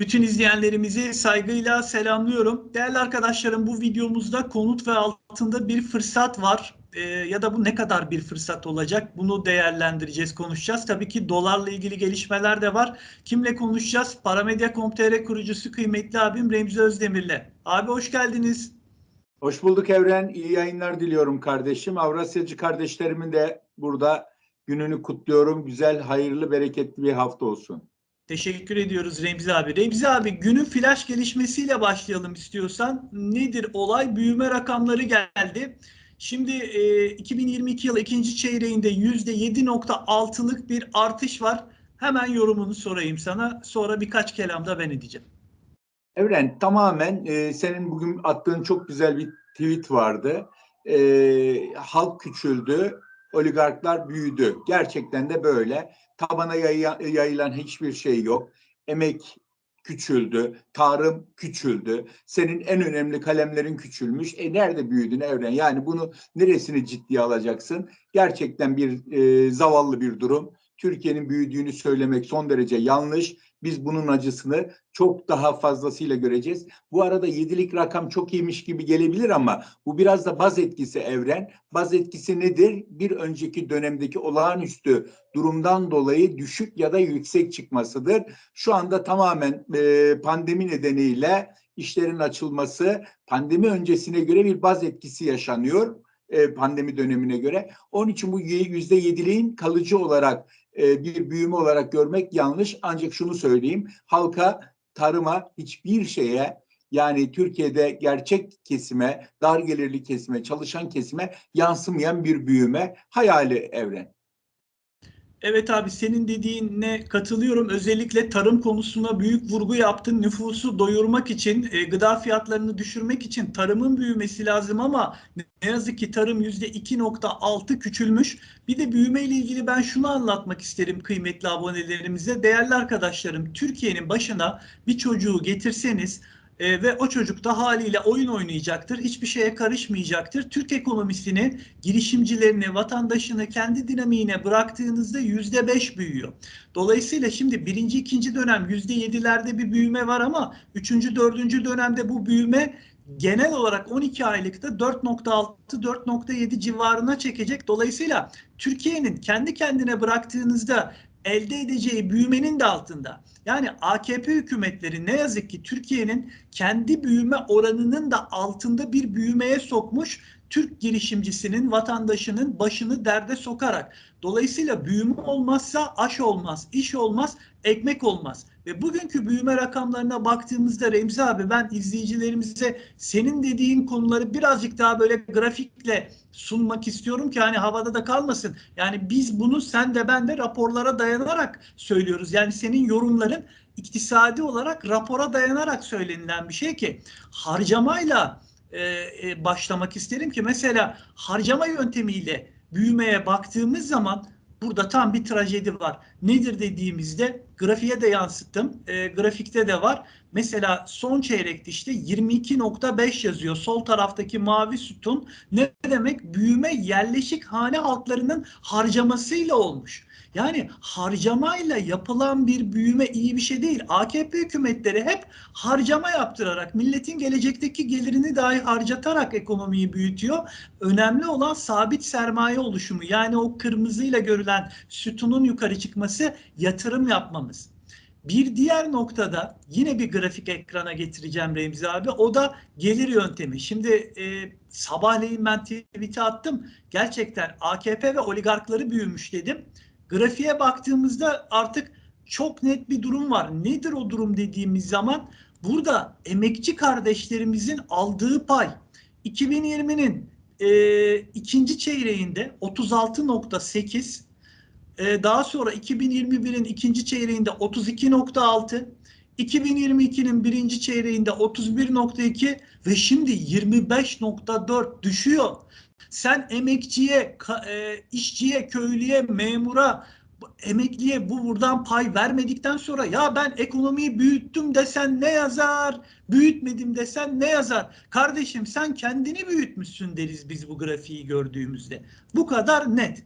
Bütün izleyenlerimizi saygıyla selamlıyorum. Değerli arkadaşlarım bu videomuzda konut ve altında bir fırsat var. Ee, ya da bu ne kadar bir fırsat olacak bunu değerlendireceğiz, konuşacağız. Tabii ki dolarla ilgili gelişmeler de var. Kimle konuşacağız? Paramedya.com.tr kurucusu kıymetli abim Remzi Özdemir'le. Abi hoş geldiniz. Hoş bulduk Evren. İyi yayınlar diliyorum kardeşim. Avrasyacı kardeşlerimin de burada gününü kutluyorum. Güzel, hayırlı, bereketli bir hafta olsun. Teşekkür ediyoruz Remzi abi. Remzi abi günün flash gelişmesiyle başlayalım istiyorsan. Nedir olay? Büyüme rakamları geldi. Şimdi e, 2022 yılı ikinci çeyreğinde %7.6'lık bir artış var. Hemen yorumunu sorayım sana. Sonra birkaç kelam da ben edeceğim. Evren tamamen e, senin bugün attığın çok güzel bir tweet vardı. E, halk küçüldü, oligarklar büyüdü. Gerçekten de böyle. Tabana yayı- yayılan hiçbir şey yok. Emek küçüldü, tarım küçüldü. Senin en önemli kalemlerin küçülmüş. E nerede büyüdün Evren? Yani bunu neresini ciddiye alacaksın? Gerçekten bir e, zavallı bir durum. Türkiye'nin büyüdüğünü söylemek son derece yanlış. Biz bunun acısını çok daha fazlasıyla göreceğiz. Bu arada yedilik rakam çok iyiymiş gibi gelebilir ama bu biraz da baz etkisi evren. Baz etkisi nedir? Bir önceki dönemdeki olağanüstü durumdan dolayı düşük ya da yüksek çıkmasıdır. Şu anda tamamen e, pandemi nedeniyle işlerin açılması pandemi öncesine göre bir baz etkisi yaşanıyor e, pandemi dönemine göre. Onun için bu yüzde yediliğin kalıcı olarak e, bir büyüme olarak görmek yanlış. Ancak şunu söyleyeyim, halka, tarıma, hiçbir şeye yani Türkiye'de gerçek kesime, dar gelirli kesime, çalışan kesime yansımayan bir büyüme hayali evren. Evet abi senin dediğine katılıyorum. Özellikle tarım konusuna büyük vurgu yaptın. Nüfusu doyurmak için, e, gıda fiyatlarını düşürmek için tarımın büyümesi lazım ama ne yazık ki tarım %2.6 küçülmüş. Bir de büyüme ile ilgili ben şunu anlatmak isterim kıymetli abonelerimize. Değerli arkadaşlarım, Türkiye'nin başına bir çocuğu getirseniz e, ve o çocuk da haliyle oyun oynayacaktır. Hiçbir şeye karışmayacaktır. Türk ekonomisini, girişimcilerini, vatandaşını kendi dinamiğine bıraktığınızda yüzde beş büyüyor. Dolayısıyla şimdi birinci, ikinci dönem yüzde yedilerde bir büyüme var ama üçüncü, dördüncü dönemde bu büyüme genel olarak 12 aylıkta 4.6-4.7 civarına çekecek. Dolayısıyla Türkiye'nin kendi kendine bıraktığınızda elde edeceği büyümenin de altında. Yani AKP hükümetleri ne yazık ki Türkiye'nin kendi büyüme oranının da altında bir büyümeye sokmuş Türk girişimcisinin, vatandaşının başını derde sokarak. Dolayısıyla büyüme olmazsa aş olmaz, iş olmaz, ekmek olmaz. Ve bugünkü büyüme rakamlarına baktığımızda Remzi abi ben izleyicilerimize senin dediğin konuları birazcık daha böyle grafikle sunmak istiyorum ki hani havada da kalmasın. Yani biz bunu sen de ben de raporlara dayanarak söylüyoruz. Yani senin yorumların iktisadi olarak rapora dayanarak söylenilen bir şey ki harcamayla e, e, başlamak isterim ki mesela harcama yöntemiyle büyümeye baktığımız zaman burada tam bir trajedi var. Nedir dediğimizde grafiğe de yansıttım. E, grafikte de var. Mesela son çeyrekte işte 22.5 yazıyor. Sol taraftaki mavi sütun ne demek? Büyüme yerleşik hane halklarının harcamasıyla olmuş. Yani harcamayla yapılan bir büyüme iyi bir şey değil. AKP hükümetleri hep harcama yaptırarak, milletin gelecekteki gelirini dahi harcatarak ekonomiyi büyütüyor. Önemli olan sabit sermaye oluşumu. Yani o kırmızıyla görülen sütunun yukarı çıkması, yatırım yapmamız. Bir diğer noktada yine bir grafik ekrana getireceğim Remzi abi. O da gelir yöntemi. Şimdi e, sabahleyin ben tweet'i attım. Gerçekten AKP ve oligarkları büyümüş dedim. Grafiğe baktığımızda artık çok net bir durum var. Nedir o durum dediğimiz zaman burada emekçi kardeşlerimizin aldığı pay 2020'nin e, ikinci çeyreğinde 36.8 e, daha sonra 2021'in ikinci çeyreğinde 32.6 2022'nin birinci çeyreğinde 31.2 ve şimdi 25.4 düşüyor. Sen emekçiye, e, işçiye, köylüye, memura, emekliye bu buradan pay vermedikten sonra ya ben ekonomiyi büyüttüm desen ne yazar? Büyütmedim desen ne yazar? Kardeşim sen kendini büyütmüşsün deriz biz bu grafiği gördüğümüzde. Bu kadar net.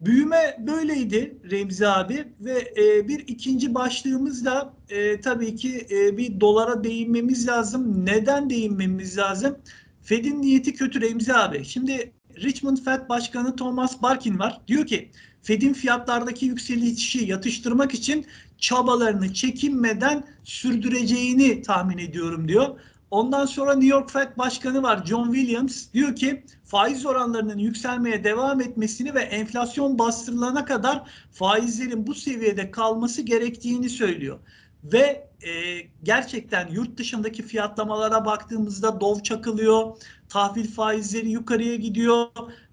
Büyüme böyleydi Remzi abi ve e, bir ikinci başlığımız da e, tabii ki e, bir dolara değinmemiz lazım. Neden değinmemiz lazım? Fed'in niyeti kötü Remzi abi. Şimdi Richmond Fed Başkanı Thomas Barkin var. Diyor ki Fed'in fiyatlardaki yükselişi yatıştırmak için çabalarını çekinmeden sürdüreceğini tahmin ediyorum diyor. Ondan sonra New York Fed Başkanı var John Williams diyor ki faiz oranlarının yükselmeye devam etmesini ve enflasyon bastırılana kadar faizlerin bu seviyede kalması gerektiğini söylüyor. Ve e, gerçekten yurt dışındaki fiyatlamalara baktığımızda dov çakılıyor, tahvil faizleri yukarıya gidiyor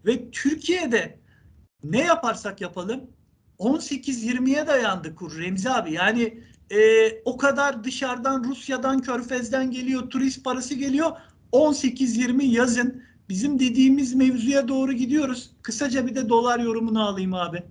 ve Türkiye'de ne yaparsak yapalım 18-20'ye dayandı kur Remzi abi. Yani e, o kadar dışarıdan Rusya'dan Körfez'den geliyor turist parası geliyor 18-20 yazın bizim dediğimiz mevzuya doğru gidiyoruz. Kısaca bir de dolar yorumunu alayım abi.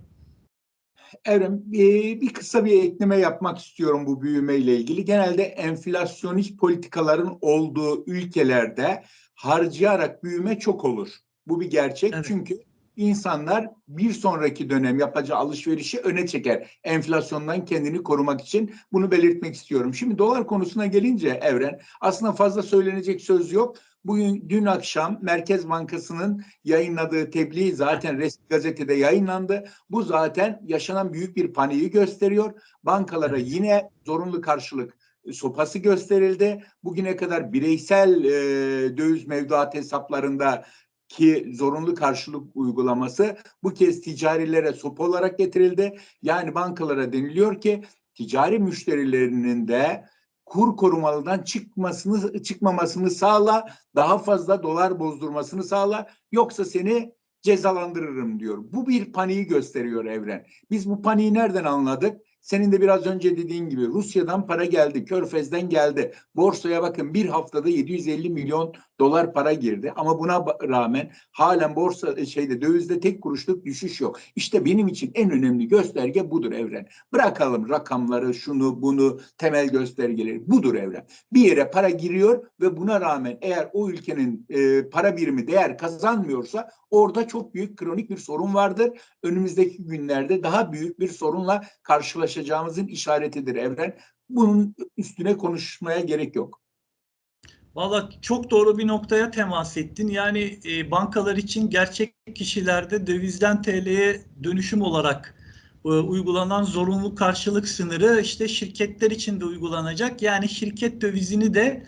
Evren bir, bir kısa bir ekleme yapmak istiyorum bu büyümeyle ilgili. Genelde enflasyonist politikaların olduğu ülkelerde harcayarak büyüme çok olur. Bu bir gerçek Evet. çünkü insanlar bir sonraki dönem yapacağı alışverişi öne çeker. Enflasyondan kendini korumak için bunu belirtmek istiyorum. Şimdi dolar konusuna gelince Evren aslında fazla söylenecek söz yok. Bugün dün akşam Merkez Bankası'nın yayınladığı tebliğ zaten resmi gazetede yayınlandı. Bu zaten yaşanan büyük bir paniği gösteriyor. Bankalara yine zorunlu karşılık sopası gösterildi. Bugüne kadar bireysel e, döviz mevduat hesaplarında ki zorunlu karşılık uygulaması bu kez ticarilere sopa olarak getirildi. Yani bankalara deniliyor ki ticari müşterilerinin de kur korumalıdan çıkmasını çıkmamasını sağla, daha fazla dolar bozdurmasını sağla yoksa seni cezalandırırım diyor. Bu bir paniği gösteriyor evren. Biz bu paniği nereden anladık? Senin de biraz önce dediğin gibi Rusya'dan para geldi, Körfez'den geldi. Borsaya bakın bir haftada 750 milyon dolar para girdi ama buna rağmen halen borsa e, şeyde dövizde tek kuruşluk düşüş yok. İşte benim için en önemli gösterge budur evren. Bırakalım rakamları, şunu, bunu, temel göstergeleri. Budur evren. Bir yere para giriyor ve buna rağmen eğer o ülkenin e, para birimi değer kazanmıyorsa orada çok büyük kronik bir sorun vardır. Önümüzdeki günlerde daha büyük bir sorunla karşılaşacağımızın işaretidir evren. Bunun üstüne konuşmaya gerek yok. Valla çok doğru bir noktaya temas ettin. Yani e, bankalar için gerçek kişilerde dövizden TL'ye dönüşüm olarak e, uygulanan zorunlu karşılık sınırı işte şirketler için de uygulanacak. Yani şirket dövizini de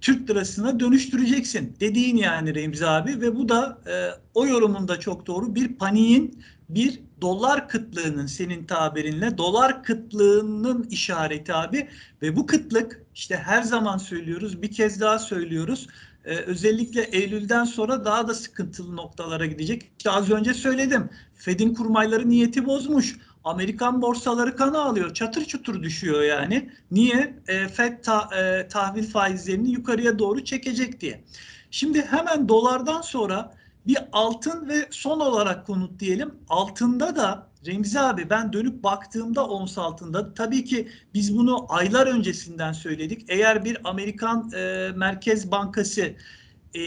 Türk lirasına dönüştüreceksin dediğin yani Remzi abi ve bu da e, o yorumunda çok doğru bir paniğin bir dolar kıtlığının senin tabirinle dolar kıtlığının işareti abi ve bu kıtlık işte her zaman söylüyoruz bir kez daha söylüyoruz Ee, özellikle Eylül'den sonra daha da sıkıntılı noktalara gidecek. İşte az önce söyledim Fed'in kurmayları niyeti bozmuş. Amerikan borsaları kana alıyor. Çatır çutur düşüyor yani. Niye? E, Fed ta- e, tahvil faizlerini yukarıya doğru çekecek diye. Şimdi hemen dolardan sonra bir altın ve son olarak konut diyelim. Altında da Remzi abi ben dönüp baktığımda ons altında tabii ki biz bunu aylar öncesinden söyledik. Eğer bir Amerikan e, Merkez Bankası e,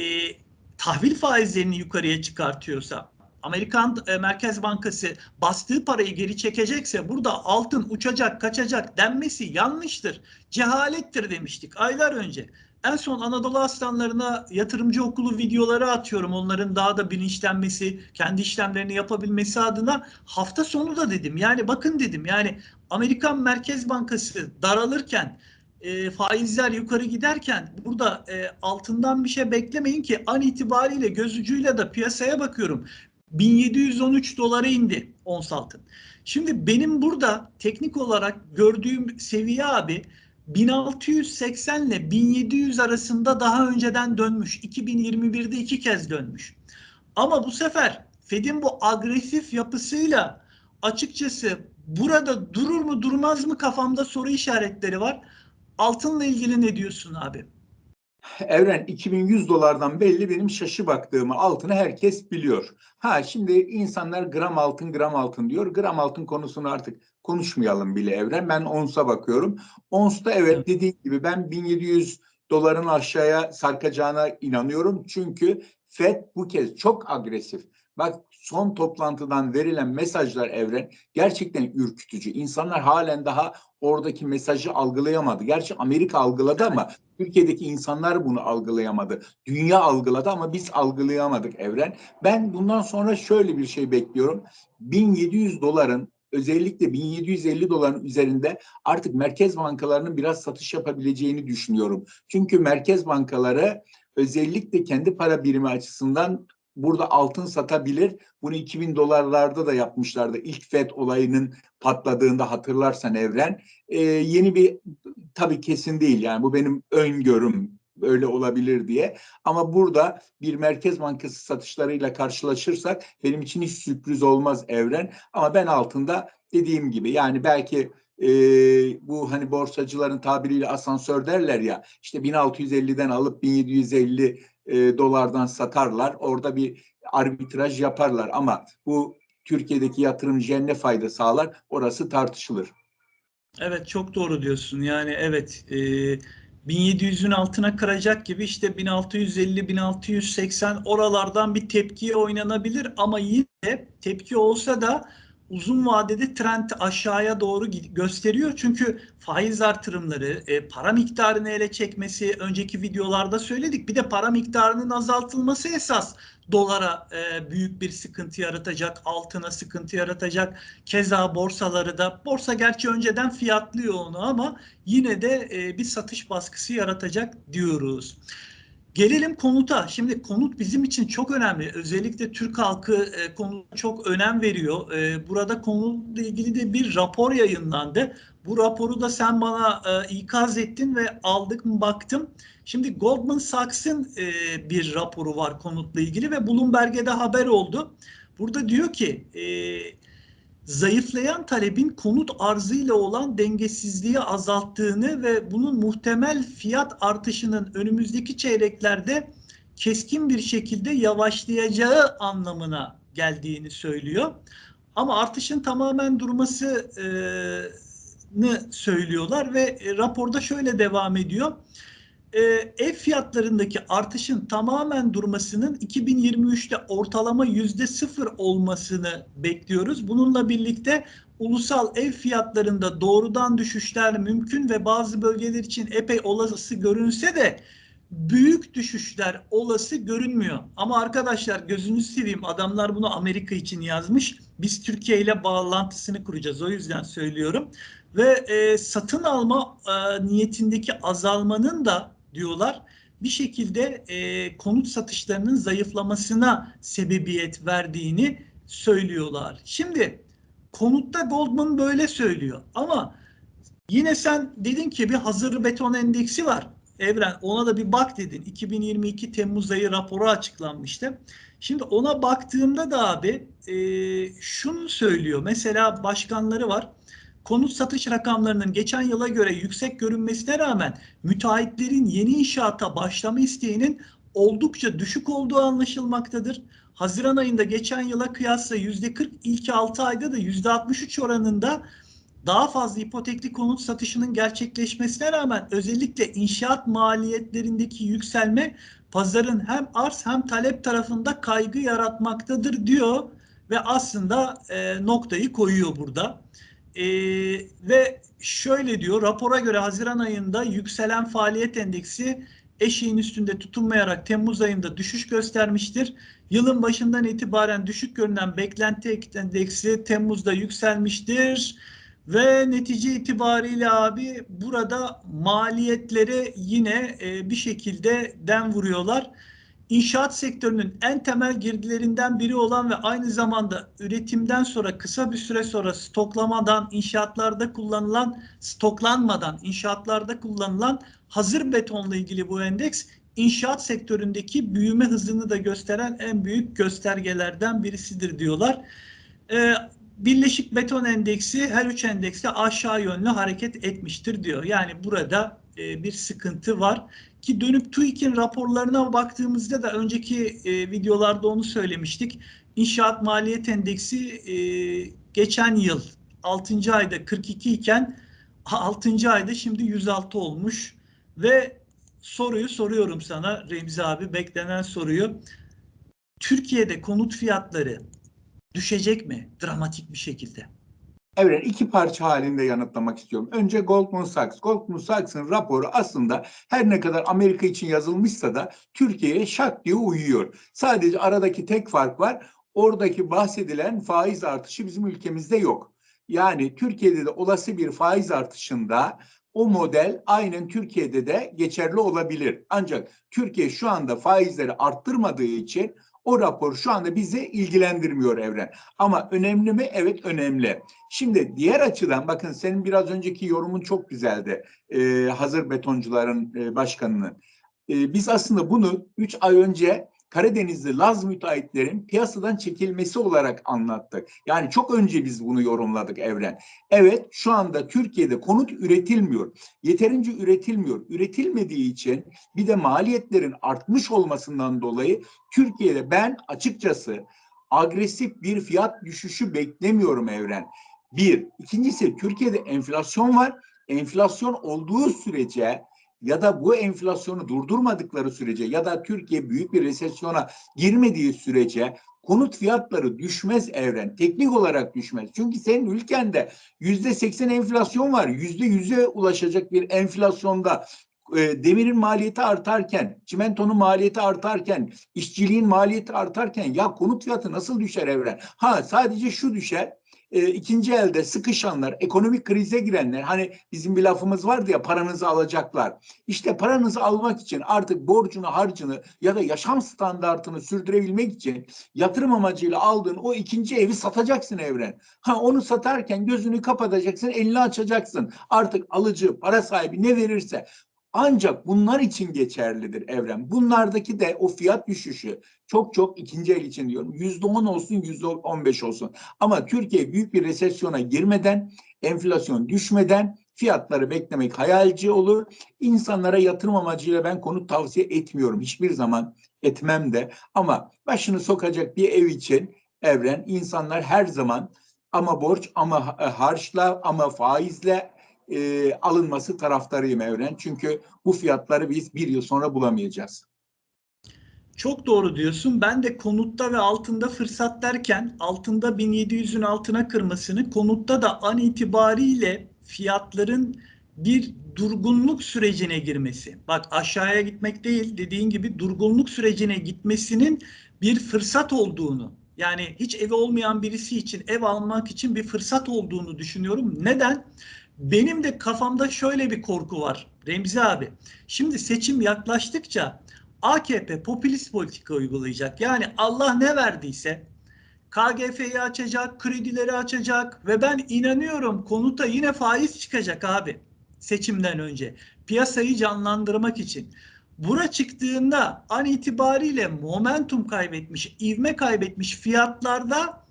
tahvil faizlerini yukarıya çıkartıyorsa Amerikan e, Merkez Bankası bastığı parayı geri çekecekse burada altın uçacak, kaçacak denmesi yanlıştır. Cehalettir demiştik aylar önce. En son Anadolu Aslanlarına yatırımcı okulu videoları atıyorum. Onların daha da bilinçlenmesi, kendi işlemlerini yapabilmesi adına hafta sonu da dedim. Yani bakın dedim yani Amerikan Merkez Bankası daralırken e, faizler yukarı giderken burada e, altından bir şey beklemeyin ki an itibariyle göz ucuyla da piyasaya bakıyorum. 1713 dolara indi ons altın. Şimdi benim burada teknik olarak gördüğüm seviye abi 1680 ile 1700 arasında daha önceden dönmüş. 2021'de iki kez dönmüş. Ama bu sefer Fed'in bu agresif yapısıyla açıkçası burada durur mu durmaz mı kafamda soru işaretleri var. Altınla ilgili ne diyorsun abi? Evren 2100 dolardan belli benim şaşı baktığımı altını herkes biliyor. Ha şimdi insanlar gram altın gram altın diyor. Gram altın konusunu artık konuşmayalım bile Evren. Ben onsa bakıyorum. Onsta evet dediğim gibi ben 1700 doların aşağıya sarkacağına inanıyorum. Çünkü FED bu kez çok agresif. Bak son toplantıdan verilen mesajlar Evren gerçekten ürkütücü. İnsanlar halen daha oradaki mesajı algılayamadı. Gerçi Amerika algıladı ama Türkiye'deki insanlar bunu algılayamadı. Dünya algıladı ama biz algılayamadık Evren. Ben bundan sonra şöyle bir şey bekliyorum. 1700 doların özellikle 1750 doların üzerinde artık merkez bankalarının biraz satış yapabileceğini düşünüyorum. Çünkü merkez bankaları özellikle kendi para birimi açısından burada altın satabilir. Bunu 2000 dolarlarda da yapmışlardı. İlk FED olayının patladığında hatırlarsan Evren. Ee, yeni bir tabii kesin değil yani bu benim öngörüm öyle olabilir diye. Ama burada bir merkez bankası satışlarıyla karşılaşırsak benim için hiç sürpriz olmaz Evren. Ama ben altında dediğim gibi yani belki e, bu hani borsacıların tabiriyle asansör derler ya işte 1650'den alıp 1750 e, dolardan satarlar. Orada bir arbitraj yaparlar ama bu Türkiye'deki yatırımcıya ne fayda sağlar orası tartışılır. Evet çok doğru diyorsun. Yani evet e, 1700'ün altına kıracak gibi işte 1650-1680 oralardan bir tepkiye oynanabilir. Ama yine tepki olsa da uzun vadede trend aşağıya doğru gösteriyor. Çünkü faiz artırımları, e, para miktarını ele çekmesi önceki videolarda söyledik. Bir de para miktarının azaltılması esas dolara e, büyük bir sıkıntı yaratacak, altına sıkıntı yaratacak. Keza borsaları da, borsa gerçi önceden fiyatlıyor onu ama yine de e, bir satış baskısı yaratacak diyoruz. Gelelim konuta. Şimdi konut bizim için çok önemli. Özellikle Türk halkı e, konuta çok önem veriyor. E, burada konuyla ilgili de bir rapor yayınlandı. Bu raporu da sen bana e, ikaz ettin ve aldık mı baktım. Şimdi Goldman Sachs'ın e, bir raporu var konutla ilgili ve Bloomberg'e de haber oldu. Burada diyor ki e, zayıflayan talebin konut arzıyla olan dengesizliği azalttığını ve bunun muhtemel fiyat artışının önümüzdeki çeyreklerde keskin bir şekilde yavaşlayacağı anlamına geldiğini söylüyor. Ama artışın tamamen durmasını söylüyorlar ve e, raporda şöyle devam ediyor. E, ev fiyatlarındaki artışın tamamen durmasının 2023'te ortalama yüzde sıfır olmasını bekliyoruz. Bununla birlikte ulusal ev fiyatlarında doğrudan düşüşler mümkün ve bazı bölgeler için epey olası görünse de büyük düşüşler olası görünmüyor. Ama arkadaşlar gözünüzü seveyim adamlar bunu Amerika için yazmış. Biz Türkiye ile bağlantısını kuracağız. O yüzden söylüyorum. Ve e, satın alma e, niyetindeki azalmanın da diyorlar bir şekilde e, konut satışlarının zayıflamasına sebebiyet verdiğini söylüyorlar. Şimdi konutta Goldman böyle söylüyor ama yine sen dedin ki bir hazır beton endeksi var. Evren ona da bir bak dedin. 2022 Temmuz ayı raporu açıklanmıştı. Şimdi ona baktığımda da abi e, şunu söylüyor. Mesela başkanları var konut satış rakamlarının geçen yıla göre yüksek görünmesine rağmen müteahhitlerin yeni inşaata başlama isteğinin oldukça düşük olduğu anlaşılmaktadır. Haziran ayında geçen yıla kıyasla %40 ilk 6 ayda da %63 oranında daha fazla ipotekli konut satışının gerçekleşmesine rağmen özellikle inşaat maliyetlerindeki yükselme pazarın hem arz hem talep tarafında kaygı yaratmaktadır diyor ve aslında e, noktayı koyuyor burada. E, ve şöyle diyor rapora göre Haziran ayında yükselen faaliyet endeksi eşiğin üstünde tutunmayarak Temmuz ayında düşüş göstermiştir. Yılın başından itibaren düşük görünen beklenti endeksi Temmuz'da yükselmiştir. Ve netice itibariyle abi burada maliyetlere yine e, bir şekilde den vuruyorlar. İnşaat sektörünün en temel girdilerinden biri olan ve aynı zamanda üretimden sonra kısa bir süre sonra stoklamadan inşaatlarda kullanılan stoklanmadan inşaatlarda kullanılan hazır betonla ilgili bu endeks inşaat sektöründeki büyüme hızını da gösteren en büyük göstergelerden birisidir diyorlar. Ee, Birleşik Beton Endeksi her üç endekste aşağı yönlü hareket etmiştir diyor. Yani burada e, bir sıkıntı var. Ki dönüp TÜİK'in raporlarına baktığımızda da önceki e, videolarda onu söylemiştik. İnşaat Maliyet Endeksi e, geçen yıl 6. ayda 42 iken 6. ayda şimdi 106 olmuş ve soruyu soruyorum sana Remzi abi beklenen soruyu. Türkiye'de konut fiyatları düşecek mi dramatik bir şekilde? Evren iki parça halinde yanıtlamak istiyorum. Önce Goldman Sachs. Goldman Sachs'ın raporu aslında her ne kadar Amerika için yazılmışsa da Türkiye'ye şak diye uyuyor. Sadece aradaki tek fark var. Oradaki bahsedilen faiz artışı bizim ülkemizde yok. Yani Türkiye'de de olası bir faiz artışında o model aynen Türkiye'de de geçerli olabilir. Ancak Türkiye şu anda faizleri arttırmadığı için o rapor şu anda bizi ilgilendirmiyor Evren. Ama önemli mi? Evet önemli. Şimdi diğer açıdan bakın senin biraz önceki yorumun çok güzeldi. Ee, hazır betoncuların e, başkanının. Ee, biz aslında bunu 3 ay önce Karadenizli Laz müteahhitlerin piyasadan çekilmesi olarak anlattık. Yani çok önce biz bunu yorumladık Evren. Evet şu anda Türkiye'de konut üretilmiyor. Yeterince üretilmiyor. Üretilmediği için bir de maliyetlerin artmış olmasından dolayı Türkiye'de ben açıkçası agresif bir fiyat düşüşü beklemiyorum Evren. Bir. İkincisi Türkiye'de enflasyon var. Enflasyon olduğu sürece ya da bu enflasyonu durdurmadıkları sürece ya da Türkiye büyük bir resesyona girmediği sürece konut fiyatları düşmez evren. Teknik olarak düşmez. Çünkü senin ülkende yüzde seksen enflasyon var. Yüzde yüze ulaşacak bir enflasyonda e, demirin maliyeti artarken, çimentonun maliyeti artarken, işçiliğin maliyeti artarken ya konut fiyatı nasıl düşer evren? Ha sadece şu düşer. E, ikinci elde sıkışanlar, ekonomik krize girenler, hani bizim bir lafımız vardı ya paranızı alacaklar. İşte paranızı almak için artık borcunu, harcını ya da yaşam standartını sürdürebilmek için yatırım amacıyla aldığın o ikinci evi satacaksın evren. Ha onu satarken gözünü kapatacaksın, elini açacaksın. Artık alıcı, para sahibi ne verirse ancak bunlar için geçerlidir evren. Bunlardaki de o fiyat düşüşü çok çok ikinci el için diyorum. Yüzde on olsun, yüzde on beş olsun. Ama Türkiye büyük bir resesyona girmeden, enflasyon düşmeden fiyatları beklemek hayalci olur. İnsanlara yatırım amacıyla ben konut tavsiye etmiyorum. Hiçbir zaman etmem de. Ama başını sokacak bir ev için evren insanlar her zaman ama borç ama harçla ama faizle e, alınması taraftarıyım Evren. Çünkü bu fiyatları biz bir yıl sonra bulamayacağız. Çok doğru diyorsun. Ben de konutta ve altında fırsat derken altında 1700'ün altına kırmasını, konutta da an itibariyle fiyatların bir durgunluk sürecine girmesi. Bak aşağıya gitmek değil dediğin gibi durgunluk sürecine gitmesinin bir fırsat olduğunu yani hiç evi olmayan birisi için ev almak için bir fırsat olduğunu düşünüyorum. Neden? Benim de kafamda şöyle bir korku var Remzi abi. Şimdi seçim yaklaştıkça AKP popülist politika uygulayacak. Yani Allah ne verdiyse KGF'yi açacak, kredileri açacak ve ben inanıyorum konuta yine faiz çıkacak abi seçimden önce. Piyasayı canlandırmak için. Bura çıktığında an itibariyle momentum kaybetmiş, ivme kaybetmiş fiyatlarda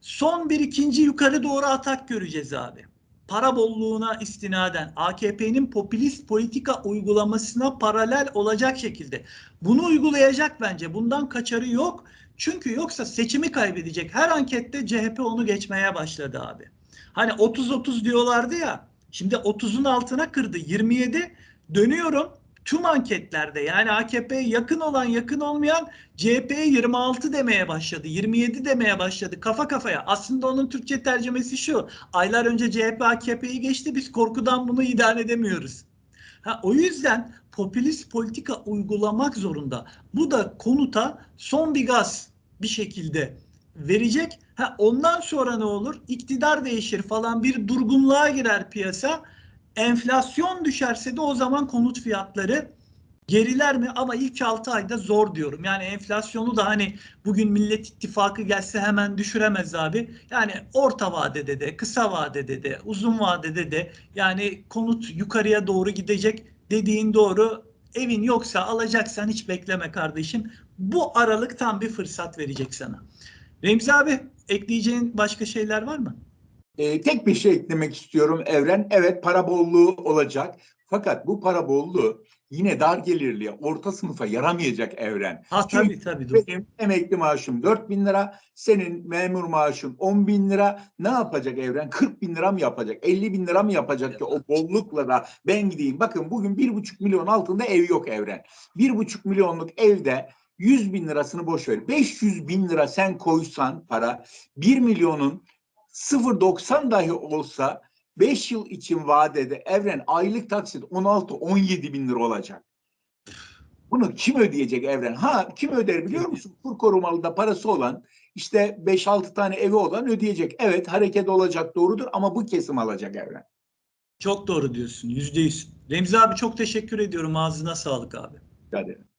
son bir ikinci yukarı doğru atak göreceğiz abi para bolluğuna istinaden AKP'nin popülist politika uygulamasına paralel olacak şekilde bunu uygulayacak bence. Bundan kaçarı yok. Çünkü yoksa seçimi kaybedecek. Her ankette CHP onu geçmeye başladı abi. Hani 30-30 diyorlardı ya. Şimdi 30'un altına kırdı. 27 dönüyorum tüm anketlerde yani AKP'ye yakın olan yakın olmayan CHP'ye 26 demeye başladı. 27 demeye başladı kafa kafaya. Aslında onun Türkçe tercümesi şu. Aylar önce CHP AKP'yi geçti biz korkudan bunu idare edemiyoruz. Ha, o yüzden popülist politika uygulamak zorunda. Bu da konuta son bir gaz bir şekilde verecek. Ha, ondan sonra ne olur? İktidar değişir falan bir durgunluğa girer piyasa enflasyon düşerse de o zaman konut fiyatları geriler mi? Ama ilk 6 ayda zor diyorum. Yani enflasyonu da hani bugün Millet İttifakı gelse hemen düşüremez abi. Yani orta vadede de, kısa vadede de, uzun vadede de yani konut yukarıya doğru gidecek dediğin doğru. Evin yoksa alacaksan hiç bekleme kardeşim. Bu aralık tam bir fırsat verecek sana. Remzi abi ekleyeceğin başka şeyler var mı? E, tek bir şey eklemek istiyorum Evren. Evet para bolluğu olacak. Fakat bu para bolluğu yine dar gelirli orta sınıfa yaramayacak Evren. Ha tabii Çünkü tabii. Doğru. Benim emekli maaşım 4 bin lira, senin memur maaşın 10 bin lira. Ne yapacak Evren? 40 bin lira mı yapacak? 50 bin lira mı yapacak ki o bollukla da ben gideyim. Bakın bugün 1,5 milyon altında ev yok Evren. 1,5 milyonluk evde 100 bin lirasını boş ver. 500 bin lira sen koysan para 1 milyonun 0.90 dahi olsa 5 yıl için vadede evren aylık taksit 16-17 bin lira olacak. Bunu kim ödeyecek evren? Ha kim öder biliyor musun? Kur korumalıda parası olan işte 5-6 tane evi olan ödeyecek. Evet hareket olacak doğrudur ama bu kesim alacak evren. Çok doğru diyorsun. Yüzde yüz. Remzi abi çok teşekkür ediyorum. Ağzına sağlık abi. Hadi.